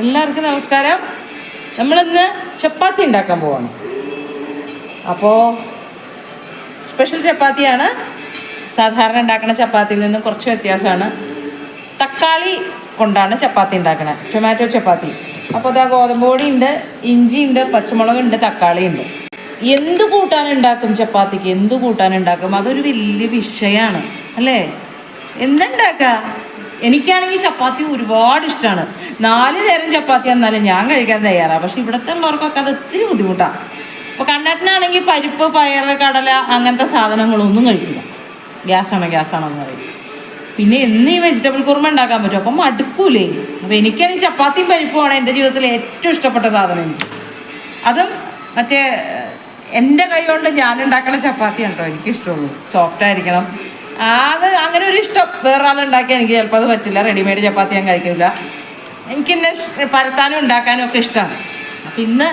എല്ലാവർക്കും നമസ്കാരം. നമ്മളിന്ന് ചപ്പാത്തി ഉണ്ടാക്കാൻ പോവാണ്. അപ്പോൾ സ്പെഷ്യൽ ചപ്പാത്തിയാണ്. സാധാരണ ഉണ്ടാക്കുന്ന ചപ്പാത്തിയിൽ നിന്നും കുറച്ച് വ്യത്യാസമാണ്. തക്കാളി കൊണ്ടാണ് ചപ്പാത്തി ഉണ്ടാക്കുന്നത് ടൊമാറ്റോ ചപ്പാത്തി. അപ്പോൾ അതാ ഗോതമ്പ് പൊടി ഉണ്ട് ഇഞ്ചി ഉണ്ട് പച്ചമുളകുണ്ട് തക്കാളി ഉണ്ട്. എന്ത് കൂട്ടാൻ ഉണ്ടാക്കും ചപ്പാത്തിക്ക്? എന്ത് കൂട്ടാൻ ഉണ്ടാക്കും? അതൊരു വലിയ വിഷയമാണ്. അല്ലേ? എന്തുണ്ടാക്കുക എനിക്കാണെങ്കിൽ ചപ്പാത്തി ഒരുപാട് ഇഷ്ടമാണ് നാല് നേരം ചപ്പാത്തി എന്നാലും ഞാൻ കഴിക്കാൻ തയ്യാറാണ് പക്ഷെ ഇവിടുത്തെ ഉള്ളവർക്കൊക്കെ അത് ഒത്തിരി ബുദ്ധിമുട്ടാണ് അപ്പോൾ കണ്ണാട്ടിനാണെങ്കിൽ പരിപ്പ് പയർ കടല അങ്ങനത്തെ സാധനങ്ങളൊന്നും കഴിക്കില്ല. ഗ്യാസാണോ എന്ന് പറയും. പിന്നെ എന്ന് ഈ വെജിറ്റബിൾ കുറുമ ഉണ്ടാക്കാൻ പറ്റും. അപ്പം മടുക്കൂലേ. അപ്പോൾ എനിക്കാണെങ്കിൽ ചപ്പാത്തിയും പരിപ്പുമാണ് എന്റെ ജീവിതത്തിൽ ഏറ്റവും ഇഷ്ടപ്പെട്ട സാധനം എനിക്ക്. അതും മറ്റേ എന്റെ കൈ കൊണ്ട് ഞാൻ ഉണ്ടാക്കുന്ന ചപ്പാത്തിയാണ് കേട്ടോ എനിക്കിഷ്ടമുള്ളൂ. സോഫ്റ്റ് ആയിരിക്കണം. അത് അങ്ങനെ ഒരു ഇഷ്ടം. വേറെ ഉണ്ടാക്കിയാൽ എനിക്ക് ചിലപ്പോൾ അത് പറ്റില്ല. റെഡിമെയ്ഡ് ചപ്പാത്തി ഞാൻ കഴിക്കില്ല എനിക്ക് എന്നെ പരത്താനും ഉണ്ടാക്കാനും ഒക്കെ ഇഷ്ടമാണ് അപ്പം ഇന്ന്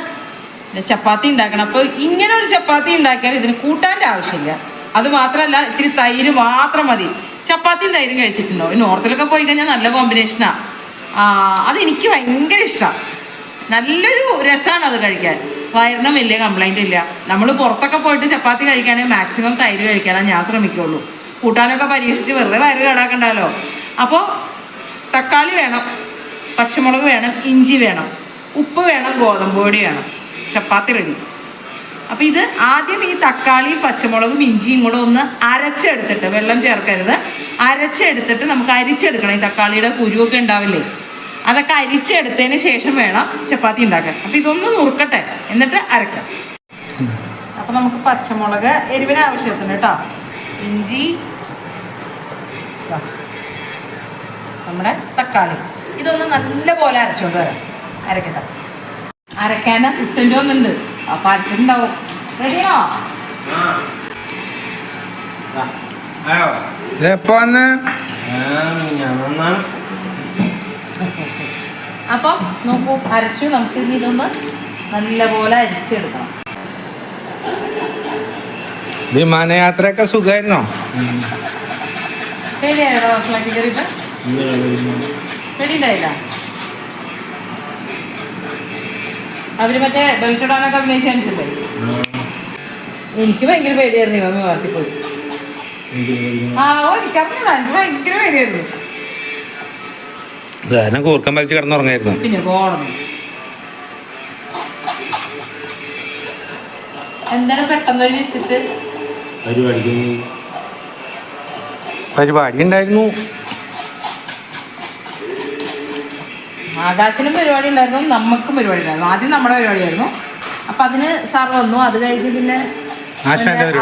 ചപ്പാത്തി ഉണ്ടാക്കണം. അപ്പോൾ ഇങ്ങനെ ഒരു ചപ്പാത്തി ഉണ്ടാക്കിയാൽ ഇതിന് കൂട്ടാന്റെ ആവശ്യമില്ല. അത് മാത്രമല്ല ഇത്തിരി തൈര് മാത്രം മതി. ചപ്പാത്തിയും തൈരും കഴിച്ചിട്ടുണ്ടോ? നോർത്തിലൊക്കെ പോയി കഴിഞ്ഞാൽ നല്ല കോമ്പിനേഷനാണ് അത് എനിക്ക് ഭയങ്കര ഇഷ്ടമാണ് നല്ലൊരു രസമാണ് അത് കഴിക്കാൻ. വയറിന് വലിയ കംപ്ലൈന്റ് ഇല്ല. നമ്മൾ പുറത്തൊക്കെ പോയിട്ട് ചപ്പാത്തി കഴിക്കാനേ മാക്സിമം തൈര് കഴിക്കാനാണ് ഞാൻ ശ്രമിക്കുള്ളൂ. കൂട്ടാനൊക്കെ പരീക്ഷിച്ച് വെറുതെ വയറ് കേടാക്കണ്ടല്ലോ അപ്പോൾ തക്കാളി വേണം പച്ചമുളക് വേണം ഇഞ്ചി വേണം ഉപ്പ് വേണം ഗോതമ്പ് പൊടി വേണം ചപ്പാത്തി റെഡി അപ്പോൾ ഇത് ആദ്യം ഈ തക്കാളിയും പച്ചമുളകും ഇഞ്ചിയും കൂടെ ഒന്ന് അരച്ചെടുത്തിട്ട് വെള്ളം ചേർക്കരുത്. അരച്ചെടുത്തിട്ട് നമുക്ക് അരിച്ചെടുക്കണം. ഈ തക്കാളിയുടെ കുരുവൊക്കെ ഉണ്ടാവില്ലേ? അതൊക്കെ അരിച്ചെടുത്തതിന് ശേഷം വേണം ചപ്പാത്തി ഉണ്ടാക്കാൻ. അപ്പോൾ ഇതൊന്ന് നുറുക്കട്ടെ എന്നിട്ട് അരക്കാം. അപ്പോൾ നമുക്ക് പച്ചമുളക് എരിവിന് ആവശ്യത്തിന് കേട്ടോ ഇഞ്ചി നമ്മുടെ തക്കാളി. ഇതൊന്ന് നല്ല പോലെ അരച്ചുകൊണ്ട് വരാം. അരക്കട്ടെ. അരക്കാൻ അസിസ്റ്റന്റ് വന്നിട്ടുണ്ട് അപ്പൊ അരച്ചിട്ടുണ്ടാവും. റെഡിയോ അപ്പൊ നോക്കൂ അരച്ചു. നമുക്ക് ഇനി ഇതൊന്ന് നല്ലപോലെ അരിച്ചെടുക്കണം. വിമാനയാത്രയൊക്കെ സുഖമായിരുന്നോ? പേടിയായോ ഫ്ലൈറ്റ് കയറിയിട്ട് പേടിയുണ്ടായില്ല? അവർ മറ്റേ ബെൽറ്റ് ഇടാനൊക്കെ അഭിനയിച്ച അനുസരിച്ചല്ലേ എനിക്ക് ഭയങ്കര പേടിയായിരുന്നു ഇവമ്മ വിമാനത്തിൽ പോയി. ആ ഓ എനിക്കറിഞ്ഞില്ല എനിക്ക് ഭയങ്കര പേടിയായിരുന്നു. കൂർക്കം വലിച്ച് കിടന്നുറങ്ങായിരുന്നു. പിന്നെ പോണം എന്താണ് പെട്ടെന്നൊരു വിസിറ്റ്? പരിപാടിക്ക് പരിപാടി ഉണ്ടായിരുന്നു ആകാശിനും പരിപാടി ഉണ്ടായിരുന്നു നമുക്കും പരിപാടി ഉണ്ടായിരുന്നു. ആദ്യം നമ്മുടെ പരിപാടിയായിരുന്നു. അപ്പൊ അതിന് സാർ വന്നു. അത് കഴിഞ്ഞ് പിന്നെ.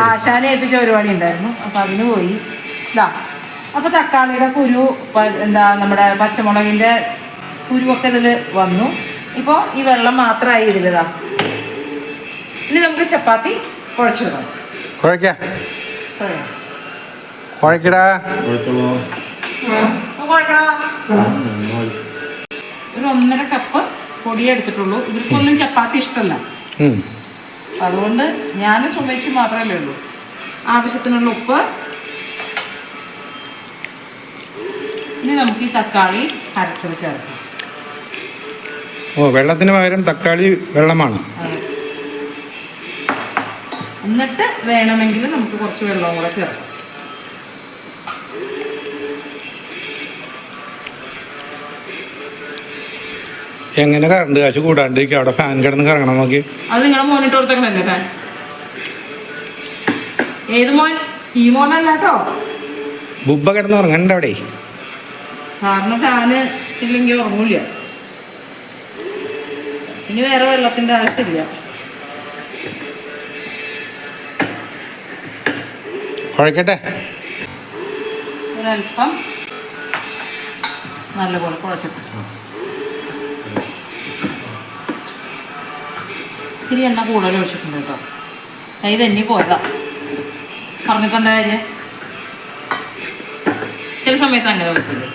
ആശാനെ ഏൽപ്പിച്ച പരിപാടി ഉണ്ടായിരുന്നു. അപ്പൊ അതിന് പോയി. ഇതാ. അപ്പൊ തക്കാളിയുടെ കുരു എന്താ നമ്മുടെ പച്ചമുളകിന്റെ കുരുവൊക്കെ ഇതിൽ വന്നു. ഇപ്പോൾ ഈ വെള്ളം മാത്രമായി ഇതിലിതാ ഇനി നമുക്ക് ചപ്പാത്തി കുഴച്ചു വിടാം കുഴക്കാം. കുഴക്കടാ. ഒരു ഒന്നര കപ്പ് പൊടി എടുത്തിട്ടുള്ളൂ. ഇവർക്കൊന്നും ചപ്പാത്തി ഇഷ്ടമല്ല. അതുകൊണ്ട് ഞാൻ ചുമച്ച് മാത്രമല്ലേ ഉള്ളൂ. ആവശ്യത്തിനുള്ള ഉപ്പ്. ഇനി നമുക്ക് ഈ തക്കാളി അരച്ചത് ചേർക്കാം. ഓ വെള്ളത്തിന് പകരം തക്കാളി വെള്ളമാണ്. എന്നിട്ട് വേണമെങ്കിൽ നമുക്ക് കുറച്ച് വെള്ളവും കൂടെ ചേർക്കാം. എങ്ങനെ കറണ്ട് കാശ് കൂടാണ്ടിരിക്കും അവിടെ ഫാൻ കിടന്ന് കറങ്ങണം നോക്കി അത് നിങ്ങളെ മോനിട്ട് കൊടുത്തേക്കണല്ലേ ഫാൻ ഏത് മോൻ? ഈ മോനല്ല കേട്ടോ. ബുബ്ബ കിടന്ന് ഉറങ്ങണ്ട അവിടെ. സാറിന് ഫാന് ഇല്ലെങ്കിൽ ഉറങ്ങൂല ഇനി വേറെ വെള്ളത്തിന്റെ ആവശ്യമില്ല. കുഴക്കട്ടെ. ഒരല്പം നല്ലപോലെ കുഴച്ചിട്ട്. ഇത്തിരി എണ്ണ കൂടുതൽ ഒഴിച്ചിട്ടുണ്ട് കേട്ടോ. കൈ തന്നെ പോയതാ. പറഞ്ഞിട്ട് എന്താ കാര്യം? ചില സമയത്ത് അങ്ങനെ പറ്റില്ലേ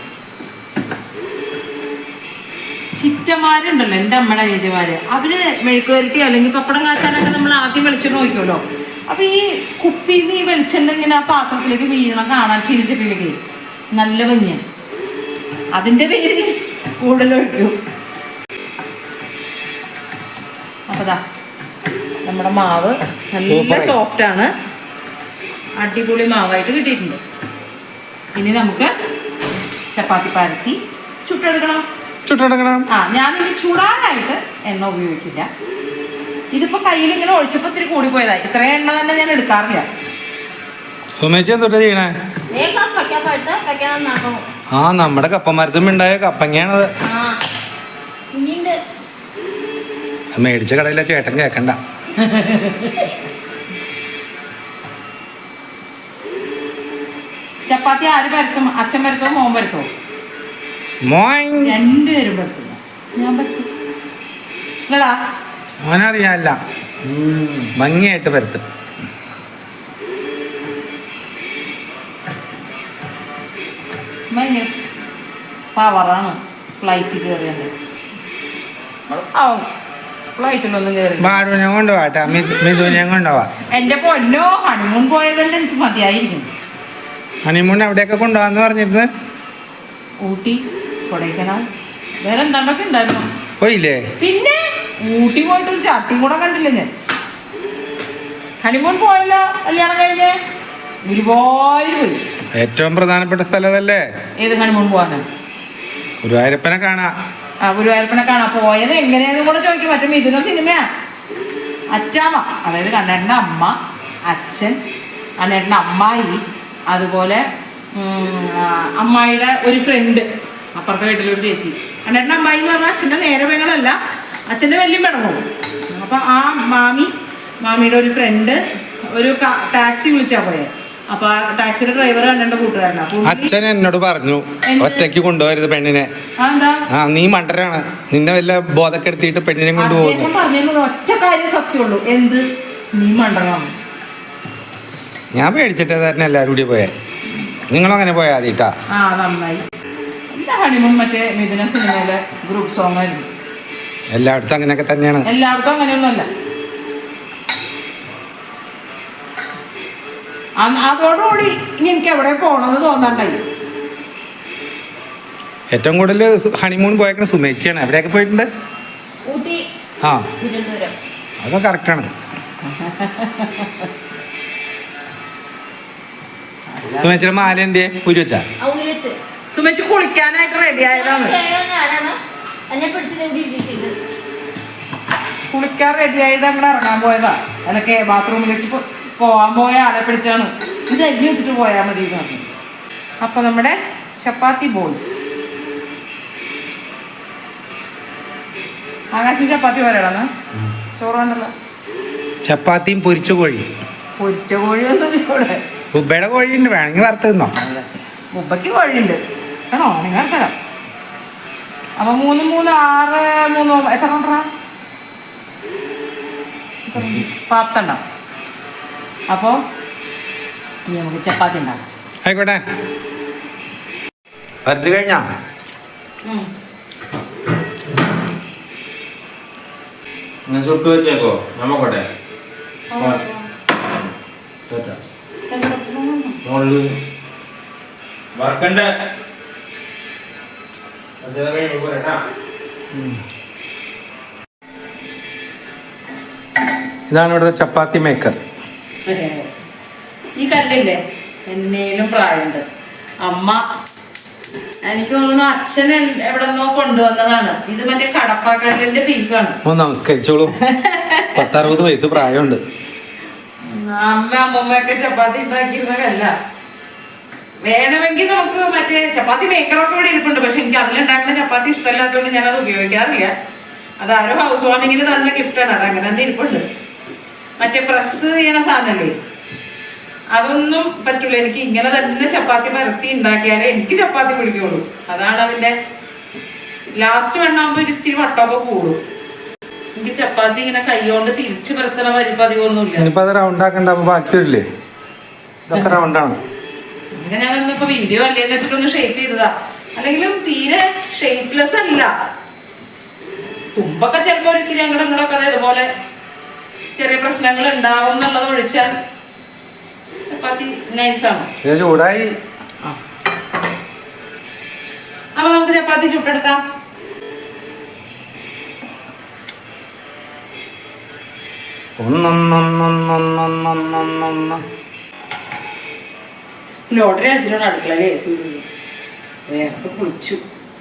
ചിറ്റന്മാരുണ്ടല്ലോ എന്റെ അമ്മയുടെ ചേച്ചിമാര് അവർ മെഴുക്കുവരട്ടി അല്ലെങ്കിൽ പപ്പടം കാച്ചാനൊക്കെ നമ്മൾ ആദ്യം വെളിച്ചെണ്ണ ഒഴിക്കുമല്ലോ. അപ്പൊ ഈ കുപ്പിയിൽ നിന്ന് ഈ വെളിച്ചെണ്ണ ഇങ്ങനെ ആ പാത്രത്തിലേക്ക് വീണം കാണാൻ ചിരിച്ചിട്ടില്ലെങ്കിൽ നല്ല ഭംഗിയാണ് അതിന്റെ പേരിൽ കൂടുതൽ ഒഴിക്കും. അപ്പതാ നമ്മുടെ മാവ് നല്ല. സോഫ്റ്റ് ആണ്. അടിപൊളി മാവായിട്ട് കിട്ടിയിട്ടുണ്ട്. ഇനി നമുക്ക് ചപ്പാത്തി പരത്തി ചുട്ടെടുക്കണം. ചുട്ടെടുക്കണം. ആ ഞാനിനി ചൂടാനായിട്ട് എണ്ണ ഉപയോഗിക്കില്ല. ഇതിപ്പോ കയ്യിൽ ഇങ്ങനെ ഒഴിച്ചപ്പോ ഇത്തിരി കൂടി പോയതാ. ഇത്രയും എണ്ണ തന്നെ ഞാൻ എടുക്കാറില്ല. ആ നമ്മുടെ കപ്പമരത്തും ഉണ്ടായ കപ്പങ്ങയാണത്. മേടിച്ച കടയിലെ ചേട്ടൻ കേക്കണ്ട. ചപ്പാത്തി ആര് പരത്തും? അച്ഛൻ പരത്തോ മോൻ പരത്തോ മോൻ. രണ്ടുപേരും പരത്തും. ഞാൻ ഇല്ലടാ. മോനറിയാല്ല. ഭംഗിയായിട്ട് പരത്തും. പവറാണ് ഫ്ലൈറ്റ് കയറിയത് ആവും. ഫ്ലൈറ്റിലൊന്നും കയറി ബാലുവിനെ മിഥു ഞാൻ കൊണ്ടുപോവാ എന്റെ പൊന്നോ ഹണിമൂൺ പോയതന്നെ എനിക്ക് മതിയായിരിക്കും. ഹണിമൂൺ എവിടെയൊക്കെ കൊണ്ടുപോവാന്ന് പറഞ്ഞിരുന്നു. ഊട്ടി കൊടൈക്കനാൽ വേറെ എന്താണ്ടൊക്കെ ഉണ്ടായിരുന്നു? പോയില്ലേ? പിന്നെ ഊട്ടി പോയിട്ട് ഒരു ചട്ടിയും കൂടെ കണ്ടില്ല ഞാൻ. ഹണിമൂൺ പോയല്ലോ കല്യാണം കഴിഞ്ഞ്? ഗുരുവായൂർ പോയി. ഏറ്റവും പ്രധാനപ്പെട്ട സ്ഥലം അതല്ലേ? ഏത് ഹണിമൂൺ പോകാനാ ഗുരുവായൂരപ്പനെ കാണാ. ആ ഗുരുവായൂരപ്പനെ കാണാൻ പോയത് എങ്ങനെയെന്നും കൂടെ ചോദിക്കും. മറ്റേ മിഥുന സിനിമയാ. അച്ചാമ്മ അതായത് കണ്ണേട്ടന്റെ അമ്മ അച്ഛൻ കണ്ണേട്ടന്റെ അമ്മായി അതുപോലെ അമ്മായിയുടെ ഒരു ഫ്രണ്ട് അപ്പുറത്തെ വീട്ടിലൊരു ചേച്ചി. കണ്ണേട്ടന്റെ അമ്മായി എന്ന് പറഞ്ഞാൽ അച്ഛന്റെ നേരെ പെങ്ങളല്ല അച്ഛന്റെ വലിയ പെണങ്ങുള്ളൂ അപ്പം ആ മാമി മാമിയുടെ ഒരു ഫ്രണ്ട് ഒരു ടാക്സി വിളിച്ചാൽ പോയെ. അപ്പൊ ടാക്സിയുടെ ഡ്രൈവർ കണ്ടെ അച്ഛൻ എന്നോട് പറഞ്ഞു? ഒറ്റയ്ക്ക് കൊണ്ടുപോകരുത് പെണ്ണിനെ. ആ, നീ മണ്ടരാണ് നിന്നെ വല്ല ബോധക്കെടുത്തിട്ട് പെണ്ണിനെ കൊണ്ടുപോകുന്നു. ഒറ്റ കാര്യം സത്യമുള്ളൂ. എന്ത്? നീ മണ്ടനാണ്. ഞാൻ പേടിച്ചിട്ട് തന്നെ എല്ലാവരും കൂടി പോയേ? നിങ്ങളങ്ങനെ പോയാ മതി കേട്ടാ ആ നന്നായി. എന്റെ ഹണിമൂൺ മറ്റേ മിഥുന സിനിമയിലെ ഗ്രൂപ്പ് സോങ് ആയിരുന്നു. എല്ലായിടത്തും അങ്ങനെയൊക്കെ തന്നെയാണ്. എല്ലായിടത്തും അങ്ങനെയൊന്നുമല്ല. അതോടുകൂടി ഇനി എനിക്ക് എവിടെ പോകണമെന്ന് തോന്നണ്ടായി ഏറ്റവും കൂടുതൽ ഹണിമൂൺ പോയേക്കണ സുമേച്ചിയാണ്. എവിടെയൊക്കെ പോയിട്ടുണ്ട്? ഊട്ടി ആ. അതൊക്കെ കറക്റ്റാണ് സുമേച്ചിയുടെ മാല എന്തിയെ? ഉരു വെച്ചാ? സുമേച്ചി കുളിക്കാനായിട്ട് റെഡി ആയതാണ്. എന്നെ പിടിച്ചത് കുളിക്കാൻ റെഡി ആയിട്ട് അങ്ങോട്ട് ഇറങ്ങാൻ പോയതാ. അതൊക്കെ ബാത്റൂമിലേക്ക് പോവാൻ പോയ ആളെ പിടിച്ചാണ്. ഇത് അരി വെച്ചിട്ട് പോയാൽ മതി എന്ന് പറഞ്ഞു. അപ്പൊ നമ്മുടെ ചപ്പാത്തി ബോൾസ് ആകാശം ചപ്പാത്തി പോരാടാന്ന് ചോറുണ്ടല്ലോ ചപ്പാത്തിയും പൊരിച്ച കോഴി. പൊരിച്ച കോഴിയൊന്നും ഇവിടെ. ഉബയുടെ കോഴിയുണ്ട് വേണമെങ്കിൽ വറുത്തുന്നോ ഉബയ്ക്ക് കോഴിയുണ്ട്. ആണോ നിങ്ങൾ തരാം അപ്പൊ മൂന്ന് മൂന്ന് ആറ് മൂന്ന് എത്ര കൊണ്ടാ പത്തെണ്ണം അപ്പോൾ ഇനി നമുക്ക് ചപ്പാത്തി ഉണ്ടാക്കാം. ആയിക്കോട്ടെ. വറുത്ത് കഴിഞ്ഞാ? ചുട്ടു വെച്ചേക്കോ. നമ്മക്കോട്ടെ മോളിൽ വറക്കണ്ടേ? അത് കഴിഞ്ഞ് പോരട്ടാ. ഇതാണ് ഇവിടുത്തെ ചപ്പാത്തി മേക്കർ ഈ കല്ലില്ലേ? എന്നേലും പ്രായമുണ്ട്. അമ്മ എനിക്ക് തോന്നുന്നു അച്ഛൻ എവിടെ നിന്നോ കൊണ്ടുവന്നതാണ്. ഇത് മറ്റേ കടപ്പാക്കല്ലിന്റെ പീസാണ് ഓ നമസ്കരിച്ചോളൂ. പത്തറുപത് വയസ്സ് പ്രായമുണ്ട്. അമ്മ അമ്മമ്മയൊക്കെ ചപ്പാത്തി ഉണ്ടാക്കിയിരുന്ന കല്ല. വേണമെങ്കിൽ നമുക്ക് മറ്റേ ചപ്പാത്തി മേക്കറൊക്കെ ഇവിടെ ഇരിപ്പുണ്ട്. പക്ഷെ എനിക്ക് അതിലുണ്ടാക്കുന്ന ചപ്പാത്തി ഇഷ്ടമല്ലാത്തതുകൊണ്ട് ഞാനത് ഉപയോഗിക്കാറില്ല. അത് ആരോ ഹൗസ് വാമിങ്ങിന് തന്ന ഗിഫ്റ്റാണ് അത് അങ്ങനെ തന്നെ ഇരിപ്പുണ്ട്. മറ്റേ പ്രസ് ചെയ്യണ സാധനമല്ലേ അതൊന്നും പറ്റൂല. എനിക്ക് ഇങ്ങനെ തന്നെ ചപ്പാത്തി പരത്തി ഉണ്ടാക്കിയാലേ എനിക്ക് ചപ്പാത്തി പിടിക്കുള്ളൂ. അതാണ് അതിന്റെ ലാസ്റ്റ് വെണ്ണാകുമ്പോ ഒരു ഇത്തിരി വട്ടമൊക്കെ കൂടും. എനിക്ക് ചപ്പാത്തി ഇങ്ങനെ കൈകൊണ്ട് തിരിച്ചു പരത്തണ പരിപ്പതിവൊന്നുമില്ല ഇനിയിപ്പോ അത് റൗണ്ട് ആക്കണ്ട ബാക്കി വരില്ലേ ഇതൊക്കെ റൗണ്ടാണ് ഇങ്ങനെ ഞാനൊന്നിപ്പോ വീഡിയോ അല്ലേന്ന് വെച്ചിട്ടൊന്ന് ഷേപ്പ് ചെയ്തതാ. അല്ലെങ്കിലും തീരെ ഷേപ്പ്ലെസ് അല്ല. തുമ്പൊക്കെ ചിലപ്പോ ഒരു ഇത്തിരി അങ്ങോട്ട് ഇങ്ങോട്ടൊക്കെ ഇതുപോലെ ചെറിയ പ്രശ്നങ്ങൾ ഉണ്ടാവും എന്നുള്ളത് ഒഴിച്ചാൽ ചപ്പാത്തി നൈസാണ്. ചൂടായി. അപ്പൊ നമുക്ക് ചപ്പാത്തി ചുട്ടെടുക്കാം. ഒന്നൊന്നൊന്നൊന്നൊന്നൊന്നൊന്നൊന്ന് ലോട്ടറി അടിച്ചിട്ടുണ്ട് അടുക്കളയിൽ എ സി വേർത്ത് കുളിച്ചു.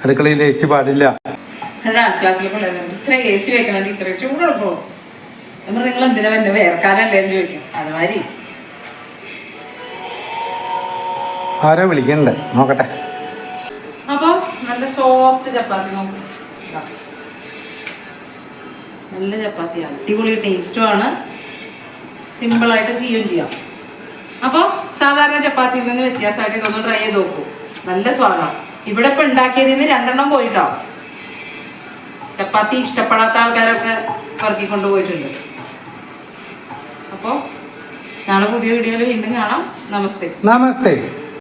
അടുക്കളയിൽ എ സി പാടില്ല ഡാൻസ് എ സി വെക്കണം ടീച്ചറെ. ചൂടെടുക്കോ നമ്മൾ നിങ്ങൾ എന്തിനാ എന്നെ വേർക്കാനല്ലേ? എന്ന് ചോദിക്കും. അതുമാതിരി ആരോ വിളിക്കണ്ട് നോക്കട്ടെ. അപ്പോൾ നല്ല സോഫ്റ്റ് ചപ്പാത്തി നോക്കും. നല്ല ചപ്പാത്തി അടിപൊളി ടേസ്റ്റുമാണ് സിമ്പിളായിട്ട് ചെയ്യുകയും ചെയ്യാം അപ്പോൾ സാധാരണ ചപ്പാത്തിയിൽ നിന്ന് വ്യത്യാസമായിട്ട് ഇതൊന്ന് ട്രൈ ചെയ്ത് നോക്കൂ. നല്ല സ്വാദാണ് ഇവിടെ ഇപ്പം ഉണ്ടാക്കിയതിൽ നിന്ന് രണ്ടെണ്ണം പോയിട്ടോ. ചപ്പാത്തി ഇഷ്ടപ്പെടാത്ത ആൾക്കാരൊക്കെ പറക്കി കൊണ്ടുപോയിട്ടുണ്ട് അപ്പോൾ നാളെ പുതിയ വീഡിയോയിൽ വീണ്ടും കാണാം. നമസ്തേ. നമസ്തേ.